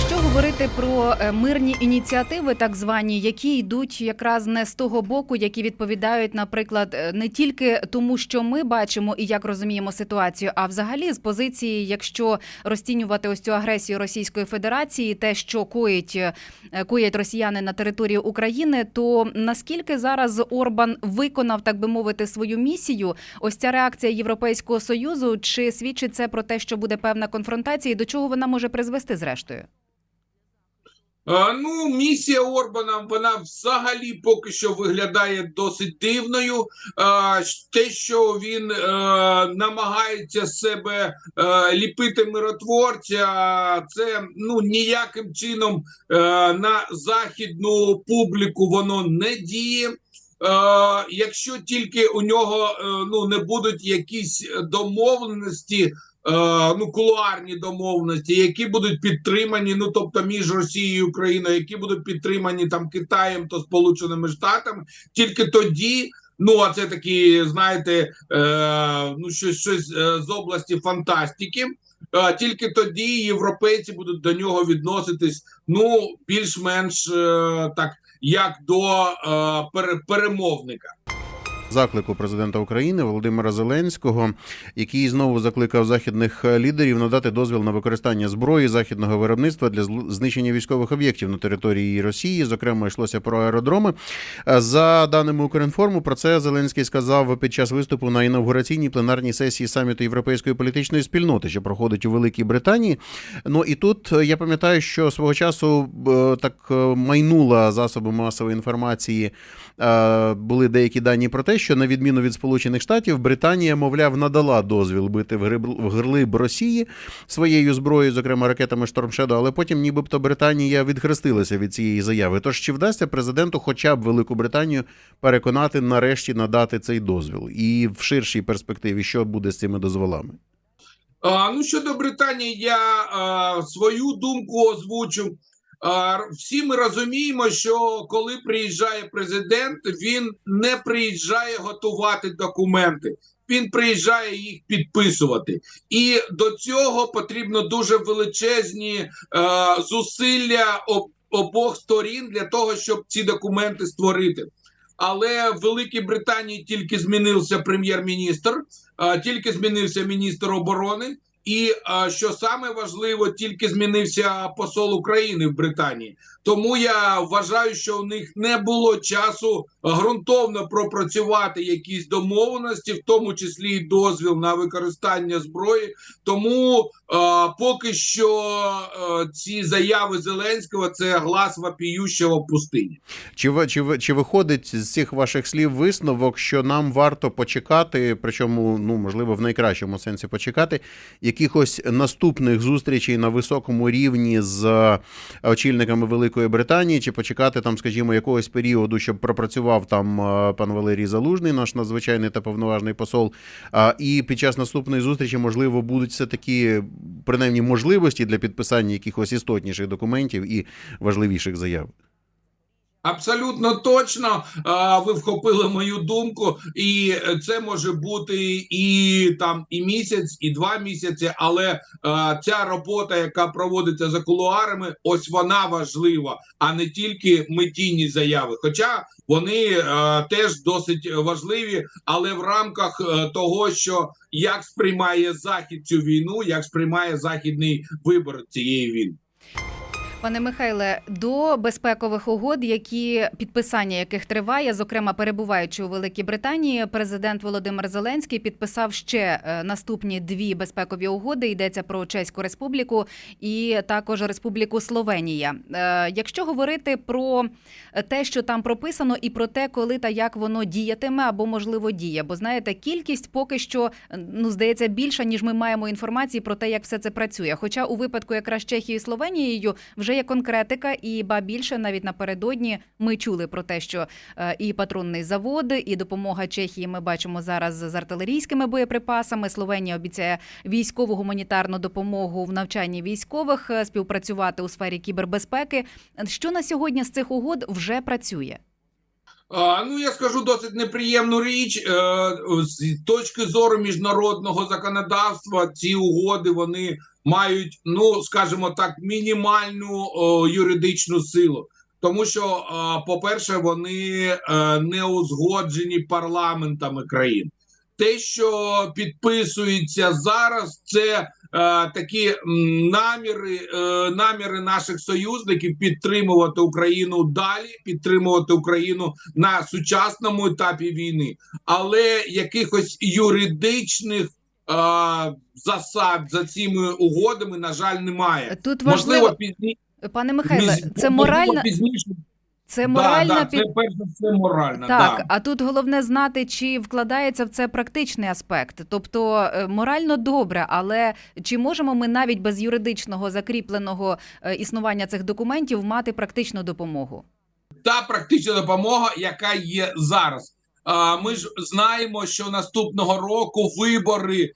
Якщо говорити про е, мирні ініціативи, так звані, які йдуть якраз не з того боку, які відповідають, наприклад, е, не тільки тому, що ми бачимо і як розуміємо ситуацію, а взагалі з позиції, якщо розцінювати ось цю агресію Російської Федерації, те, що коїть е, коять росіяни на території України, то наскільки зараз Орбан виконав, так би мовити, свою місію? Ось ця реакція Європейського союзу, чи свідчить це про те, що буде певна конфронтація, і до чого вона може призвести зрештою? Ну, місія Орбана вона взагалі поки що виглядає досить дивною. Те, що він е, намагається себе е, ліпити миротворця, це ну ніяким чином е, на західну публіку воно не діє. Якщо тільки у нього ну не будуть якісь домовленості, ну кулуарні домовленості, які будуть підтримані, ну тобто між Росією і Україною, які будуть підтримані там Китаєм та Сполученими Штатами, тільки тоді. Ну, а це такі, знаєте, е, ну щось, щось е, з області фантастики. Е, тільки тоді європейці будуть до нього відноситись ну більш-менш е, так, як до е, пере, перемовника. Заклику президента України Володимира Зеленського, який знову закликав західних лідерів надати дозвіл на використання зброї західного виробництва для знищення військових об'єктів на території Росії. Зокрема, йшлося про аеродроми. Е, За даними Укрінформу, про це Зеленський сказав під час виступу на інавгураційній пленарній сесії саміту Європейської політичної спільноти, що проходить у Великій Британії. Ну і тут е, я пам'ятаю, що свого часу е, так майнула засоби масової інформації. Були деякі дані про те, що на відміну від Сполучених Штатів, Британія, мовляв, надала дозвіл бити в глиб Росії своєю зброєю, зокрема ракетами Shadow, але потім, нібито, Британія відхрестилася від цієї заяви. Тож чи вдасться президенту, хоча б Велику Британію, переконати нарешті надати цей дозвіл? І в ширшій перспективі, що буде з цими дозволами? А, ну щодо Британії, я а, свою думку озвучу. Всі ми розуміємо, що коли приїжджає президент, він не приїжджає готувати документи. Він приїжджає їх підписувати, і до цього потрібно дуже величезні е, зусилля об, обох сторін для того, щоб ці документи створити. Але в Великій Британії тільки змінився прем'єр-міністр, е, тільки змінився міністр оборони, і е, що саме важливо, тільки змінився посол України в Британії. Тому я вважаю, що у них не було часу ґрунтовно пропрацювати якісь домовленості, в тому числі і дозвіл на використання зброї. Тому поки що е, ці заяви Зеленського це глас вопіющого пустині. Чи, ви- чи, ви- чи виходить з цих ваших слів висновок, що нам варто почекати, причому, ну можливо, в найкращому сенсі почекати якихось наступних зустрічей на високому рівні з е, очільниками Великої Британії, чи почекати там, скажімо, якогось періоду, щоб пропрацював там е, пан Валерій Залужний, наш надзвичайний та повноважний посол. А, І під час наступної зустрічі, можливо, будуть все таки принаймні можливості для підписання якихось істотніших документів і важливіших заяв. Абсолютно точно ви вхопили мою думку, і це може бути і там і місяць, і два місяці. Але ця робота, яка проводиться за кулуарами, ось вона важлива, а не тільки метійні заяви. Хоча вони теж досить важливі, але в рамках е, того, що як сприймає захід цю війну, як сприймає західний вибор цієї війни. Пане Михайле, до безпекових угод, які підписання яких триває, зокрема перебуваючи у Великій Британії, президент Володимир Зеленський підписав ще е, наступні дві безпекові угоди. Йдеться про Чеську Республіку і також Республіку Словенія. Е, Якщо говорити про те, що там прописано, і про те, коли та як воно діятиме або можливо діє, бо знаєте, кількість поки що ну здається більша, ніж ми маємо інформації про те, як все це працює. Хоча у випадку якраз Чехії і Словенією вже є конкретика, і ба більше навіть напередодні ми чули про те, що е, і патронний завод, і допомога Чехії ми бачимо зараз з артилерійськими боєприпасами. Словенія обіцяє військову гуманітарну допомогу в навчанні військових, е, співпрацювати у сфері кібербезпеки. Що на сьогодні з цих угод вже працює? А, ну я скажу досить неприємну річ. Е, з точки зору міжнародного законодавства, ці угоди вони мають, ну скажімо так, мінімальну о, юридичну силу. Тому що, по-перше, вони е, не узгоджені парламентами країн. Те, що підписується зараз, це е, такі наміри, е, наміри наших союзників підтримувати Україну далі, підтримувати Україну на сучасному етапі війни, але якихось юридичних засад за цими угодами, на жаль, немає. Тут Можливо, важливо, пізніше пане Михайле, це можливо, моральна, пізніше. це моральна да, під... це перш за все моральна. Так, да. а тут головне знати, чи вкладається в це практичний аспект. Тобто е, морально добре, але чи можемо ми навіть без юридичного закріпленого е, існування цих документів мати практичну допомогу? та практична допомога, яка є зараз. Ми ж знаємо, що наступного року вибори е,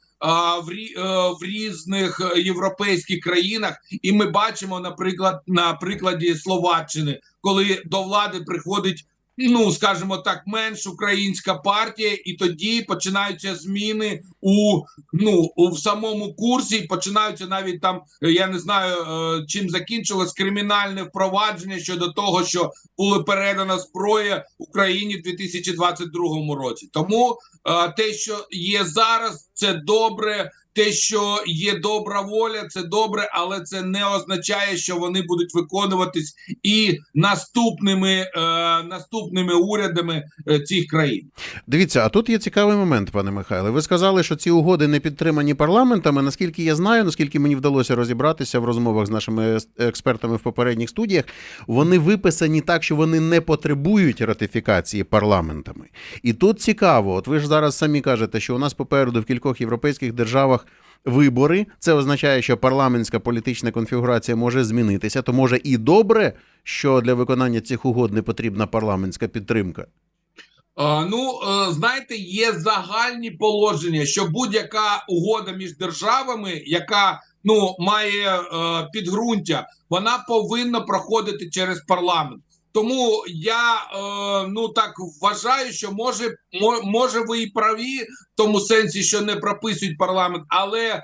в різних європейських країнах, і ми бачимо, наприклад, на прикладі Словаччини, коли до влади приходить. Ну, скажімо так, менш українська партія, і тоді починаються зміни у ну у самому курсі. Починаються навіть там, я не знаю, е, чим закінчилось кримінальне впровадження щодо того, що була передана зброя Україні в 2022 році. Тому е, те, що є зараз, це добре. Те, що є добра воля, це добре, але це не означає, що вони будуть виконуватись і наступними е, наступними урядами е, цих країн. Дивіться, а тут є цікавий момент, пане Михайле. Ви сказали, що ці угоди не підтримані парламентами. Наскільки я знаю, наскільки мені вдалося розібратися в розмовах з нашими експертами в попередніх студіях, вони виписані так, що вони не потребують ратифікації парламентами. І тут цікаво, от ви ж зараз самі кажете, що у нас попереду в кількох європейських державах. Вибори це означає, що парламентська політична конфігурація може змінитися. То може і добре, що для виконання цих угод не потрібна парламентська підтримка. Е, Ну, е, знаєте, є загальні положення, що будь-яка угода між державами, яка ну має е, підґрунтя, вона повинна проходити через парламент. Тому я е, ну так вважаю, що може мо- може ви і праві в тому сенсі, що не прописують парламент, але е,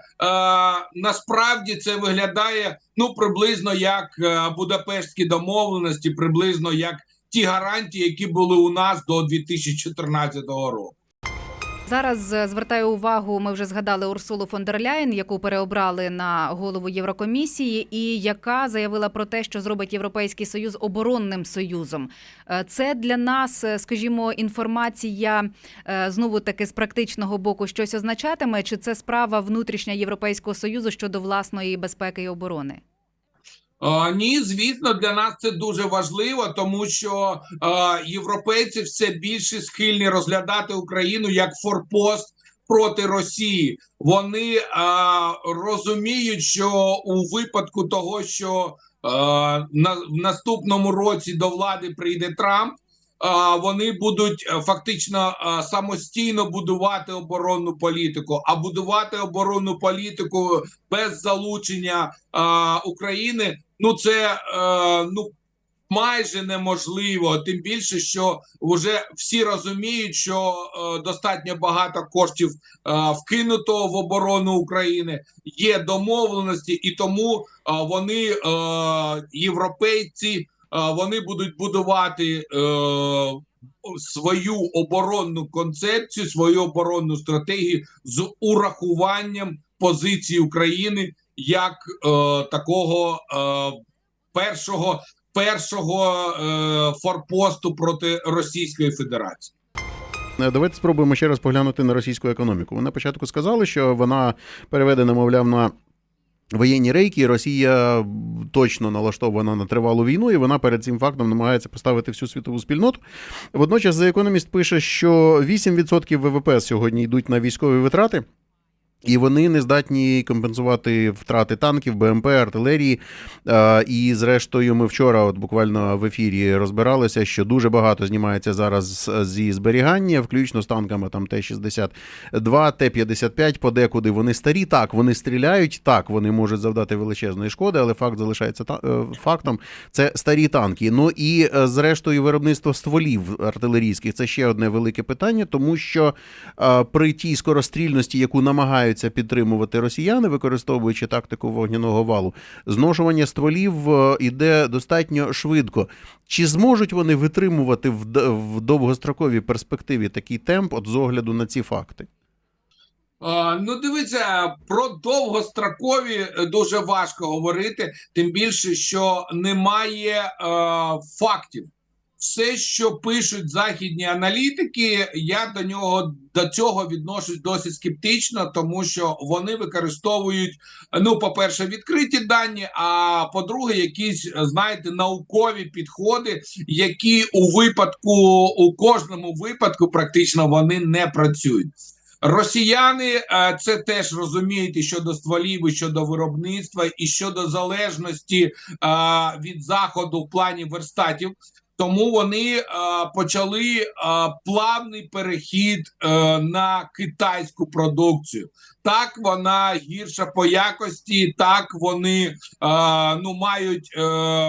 насправді це виглядає ну приблизно як е, Будапештські домовленості, приблизно як ті гарантії, які були у нас до 2014 року. Зараз е, звертаю увагу. Ми вже згадали Урсулу фон дер Ляєн, яку переобрали на голову Єврокомісії, і яка заявила про те, що зробить Європейський Союз оборонним союзом. Е, Це для нас, е, скажімо, інформація знову таки з практичного боку щось означатиме, чи це справа внутрішня Європейського союзу щодо власної безпеки і оборони? Е, ні, звісно, для нас це дуже важливо, тому що е, європейці все більше схильні розглядати Україну як форпост проти Росії. Вони е, розуміють, що у випадку того, що е, на в наступному році до влади прийде Трамп. е, Вони будуть е, фактично е, самостійно будувати оборонну політику, а будувати оборонну політику без залучення е, України ну це е, ну майже неможливо. Тим більше, що вже всі розуміють, що е, достатньо багато коштів е, вкинуто в оборону України. Є домовленості, і тому е, вони е, європейці. е, Вони будуть будувати е, свою оборонну концепцію, свою оборонну стратегію з урахуванням позиції України як е, такого е, першого першого е, форпосту проти Російської Федерації. Е, Давайте спробуємо ще раз поглянути на російську економіку. Ви на початку сказали, що вона переведена, мовляв, на воєнні рейки. Росія точно налаштована на тривалу війну, і вона перед цим фактом намагається поставити всю світову спільноту. Водночас The Economist пише, що 8% ВВП сьогодні йдуть на військові витрати. І вони не здатні компенсувати втрати танків, БМП, артилерії. Е, І зрештою, ми вчора, от буквально в ефірі, розбиралися, що дуже багато знімається зараз зі зберігання, включно з танками там Т-62, Т-55, подекуди вони старі. Так, вони стріляють, так, вони можуть завдати величезної шкоди, але факт залишається е, фактом. Це старі танки. Ну і е, зрештою, виробництво стволів артилерійських це ще одне велике питання, тому що при тій скорострільності, яку намагаються намагаються підтримувати росіяни, використовуючи тактику вогняного валу, зношування стволів е, іде достатньо швидко. Чи зможуть вони витримувати в, довгостроковій перспективі такий темп, от з огляду на ці факти? Ну, дивіться, про довгострокові е, дуже важко говорити, тим більше, що немає е, фактів. Все, що пишуть західні аналітики, я до нього до цього відношусь досить скептично, тому що вони використовують ну, по-перше, відкриті дані. А по-друге, якісь знаєте, наукові підходи, які у випадку у кожному випадку практично вони не працюють. Росіяни е, це теж розуміють щодо стволів, і щодо виробництва, і щодо залежності е, від заходу в плані верстатів. Тому вони е, почали е, плавний перехід е, на китайську продукцію. Так вона гірша по якості, так вони е, ну мають е,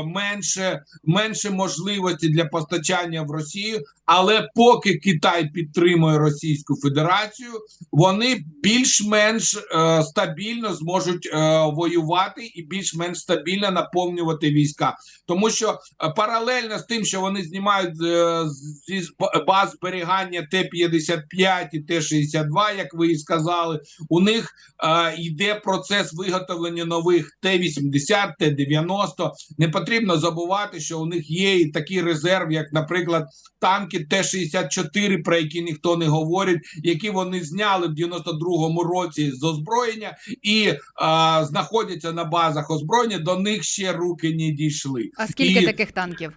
менше, менше можливості для постачання в Росію. Але поки Китай підтримує Російську Федерацію, вони більш-менш е, стабільно зможуть е, воювати і більш-менш стабільно наповнювати війська, тому що е, паралельно з тим, що вони знімають е, зі баз зберігання Т-55 і Т-62, як ви і сказали, у них е, йде процес виготовлення нових Т-80, Т-90. Не потрібно забувати, що у них є і такий резерв, як, наприклад, танки Т-64, про які ніхто не говорить, які вони зняли в 92-му році з озброєння і а, знаходяться на базах озброєння. До них ще руки не дійшли. А скільки І- таких танків?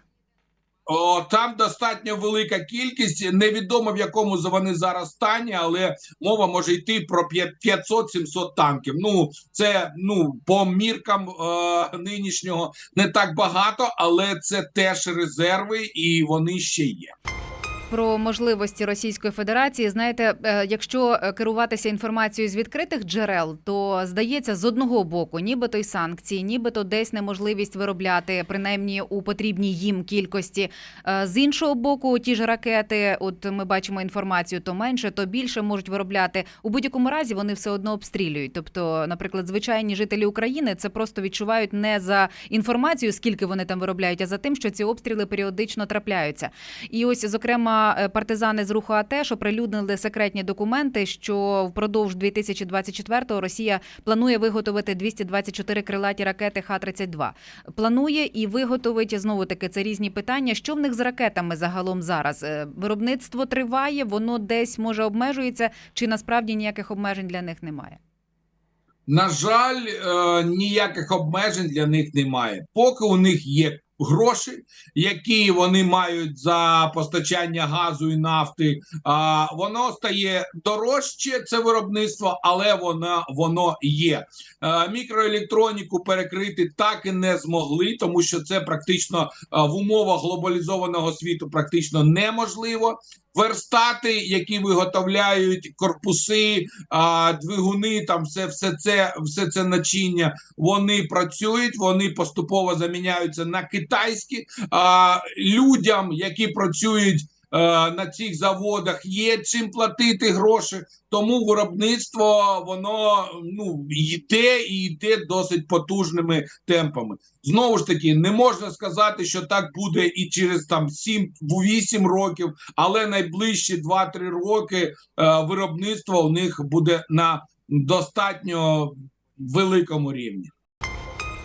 О, там достатньо велика кількість. Невідомо в якому вони зараз стані, але мова може йти про п'ят- 500-700 танків. Ну це ну по міркам е, нинішнього не так багато, але це теж резерви, і вони ще є. Про можливості Російської Федерації, знаєте, е, якщо е, керуватися інформацією з відкритих джерел, то здається, з одного боку, нібито й санкції, нібито десь неможливість виробляти принаймні у потрібній їм кількості. Е, З іншого боку, ті ж ракети, от ми бачимо інформацію, то менше, то більше можуть виробляти у будь-якому разі. Вони все одно обстрілюють. Тобто, наприклад, звичайні жителі України це просто відчувають не за інформацією, скільки вони там виробляють, а за тим, що ці обстріли періодично трапляються. І ось, зокрема, е, партизани з руху АТЕШ оприлюднили секретні документи, що впродовж 2024-го Росія планує виготовити 224 крилаті ракети Х-32. Планує і виготовить знову таки це різні питання. Що в них з ракетами загалом зараз? Е, Виробництво триває, воно десь може обмежується, чи насправді ніяких обмежень для них немає? На жаль, е, ніяких обмежень для них немає. Поки у них є гроші, які вони мають за постачання газу і нафти, а воно стає дорожче. Це виробництво, але воно воно є. А, Мікроелектроніку перекрити так і не змогли, тому що це практично е, в умовах глобалізованого світу практично неможливо. Верстати, які виготовляють корпуси, а, двигуни, там все, все це, все це начиння, вони працюють, вони поступово заміняються на китайські. А, людям, які працюють на цих заводах, є чим платити гроші. Тому виробництво воно ну йде і йде досить потужними темпами. Знову ж таки, не можна сказати, що так буде і через там 7-8 років, але найближчі 2-3 роки е, виробництво у них буде на достатньо великому рівні.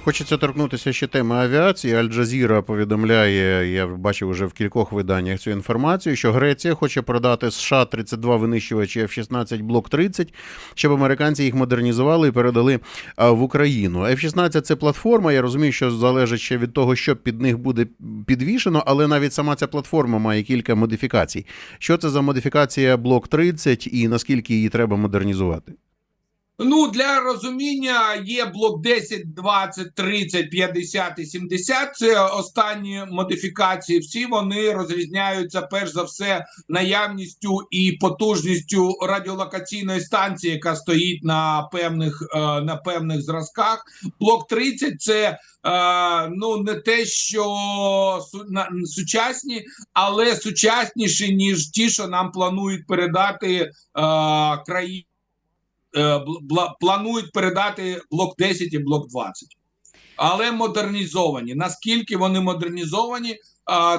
Хочеться торкнутися ще теми авіації. Аль-Джазіра повідомляє, я бачив уже в кількох виданнях цю інформацію, що Греція хоче продати США 32 винищувачі F-16 Блок 30, щоб американці їх модернізували і передали в Україну. F-16 – це платформа. Я розумію, що залежить ще від того, що під них буде підвішено, але навіть сама ця платформа має кілька модифікацій. Що це за модифікація Блок 30 і наскільки її треба модернізувати? Ну для розуміння є блок 10, 20, 30, 50 і 70. Це останні модифікації. Всі вони розрізняються перш за все наявністю і потужністю радіолокаційної станції, яка стоїть на певних е, на певних зразках. Блок 30 – це е, ну не те, що су, сучасні, але сучасніші ніж ті, що нам планують передати е, країни. Е, планують передати блок 10 і блок 20. Але модернізовані. Наскільки вони модернізовані,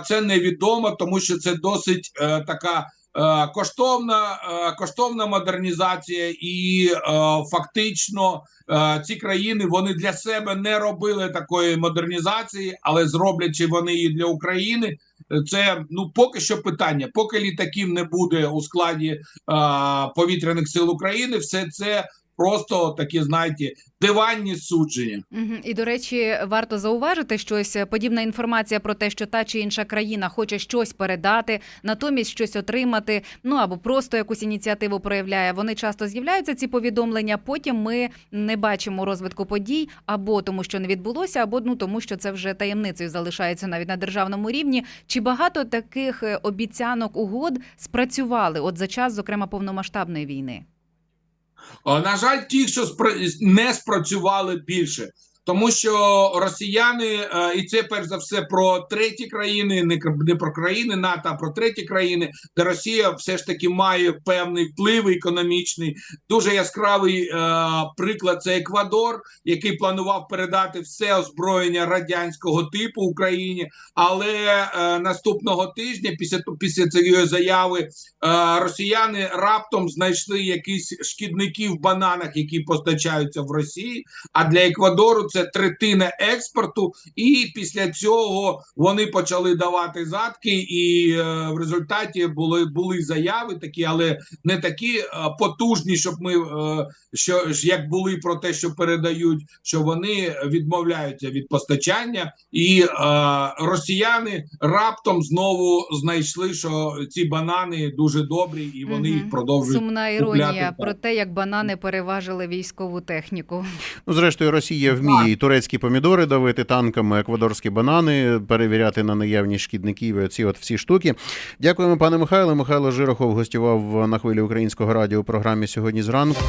це невідомо, тому що це досить е, така коштовна, е, коштовна модернізація, і е, фактично е, ці країни вони для себе не робили такої модернізації, але зроблять вони її для України. е, Це ну поки що питання. Поки літаків не буде у складі е, повітряних сил України, все це просто такі, знаєте, диванні судження. І до речі, варто зауважити, що ось подібна інформація про те, що та чи інша країна хоче щось передати, натомість щось отримати, ну або просто якусь ініціативу проявляє. Вони часто з'являються ці повідомлення. Потім ми не бачимо розвитку подій, або тому, що не відбулося, або ну тому, що це вже таємницею залишається навіть на державному рівні. Чи багато таких е, обіцянок угод спрацювали от за час, зокрема повномасштабної війни? О, На жаль, ті, що не спрацювали більше, тому що росіяни, е, і це перш за все про треті країни, не про країни НАТО, а про треті країни, де Росія все ж таки має певний вплив економічний. Дуже яскравий е, приклад це Еквадор, який планував передати все озброєння радянського типу Україні, але е, наступного тижня, після після цієї заяви, росіяни раптом знайшли якісь шкідники в бананах, які постачаються в Росії. А для Еквадору це третина експорту. І після цього вони почали давати задки, і е, в результаті були були заяви такі, але не такі е, потужні, щоб ми е, що ж як були про те, що передають, що вони відмовляються від постачання, і е, росіяни раптом знову знайшли, що ці банани дуже добрі, і вони їх продовжують. Сумна іронія купляти, про те, як банани переважили військову техніку. Ну, зрештою, Росія вміє і турецькі помідори давити танками, еквадорські банани, перевіряти на наявність шкідників. і Оці от всі штуки. Дякуємо, пане Михайло. Михайло Жирохов гостював на хвилі українського радіо у програмі сьогодні зранку.